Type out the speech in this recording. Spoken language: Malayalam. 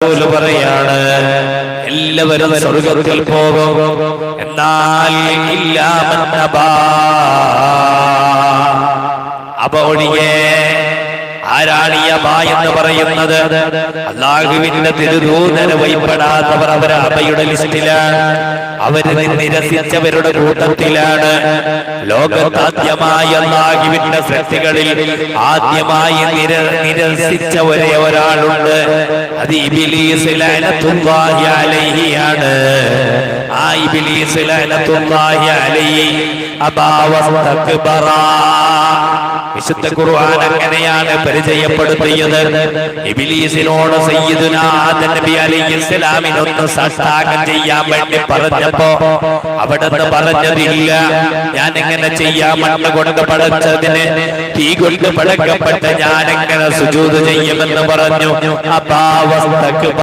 പറയാണ് എല്ലാവരും സ്വർഗത്തിൽ പോകും എന്നാൽ ഇല്ലാമന്നബാ അപ്പൊ ഒഴികെ ആരാണ് ഈ എന്ന് പറയുന്നത് അള്ളാഹുവിന്റെ തിരുദൂതന വൈപ്പെടാത്തവർ അവർ അബയുടെ ലിസ്റ്റിലാണ്. അവർ നിരസിച്ചവരുടെ കൂട്ടത്തിലാണ്. ലോകത്താദ്യമായി അള്ളാഹുവിന്റെ സൃഷ്ടികളിൽ ആദ്യമായി നിര നിരസിച്ച ഒരേ ഒരാളുണ്ട്. അത് ഇബിലീസ് ആ ഇബിലീസ് ലഅനത്തുല്ലാഹി അലൈഹി അബാവസ്തക്ബറാ. വിശുദ്ധ ഖുർആൻ അങ്ങനെയാണ് പരിചയപ്പെടുത്തിയത്. ഇബിലീസിനോട് സയ്യിദുനാ ആദം നബി അലൈഹിസ്സലാമിനൊന്ന് സാഷ്ടാംഗം ചെയ്യാൻ വേണ്ടി പറഞ്ഞപ്പോ അവിടുന്ന് പറഞ്ഞതില്ല. ഞാൻ എങ്ങനെ ചെയ്യാം മണ്ണ് കൊണ്ട് പടച്ചതിന് തീ കൊണ്ട് പടക്കപ്പെട്ട ഞാൻ എങ്ങനെ സുജൂത് ചെയ്യുമെന്ന് പറഞ്ഞു. അപ്പാവസ്ഥക്ക്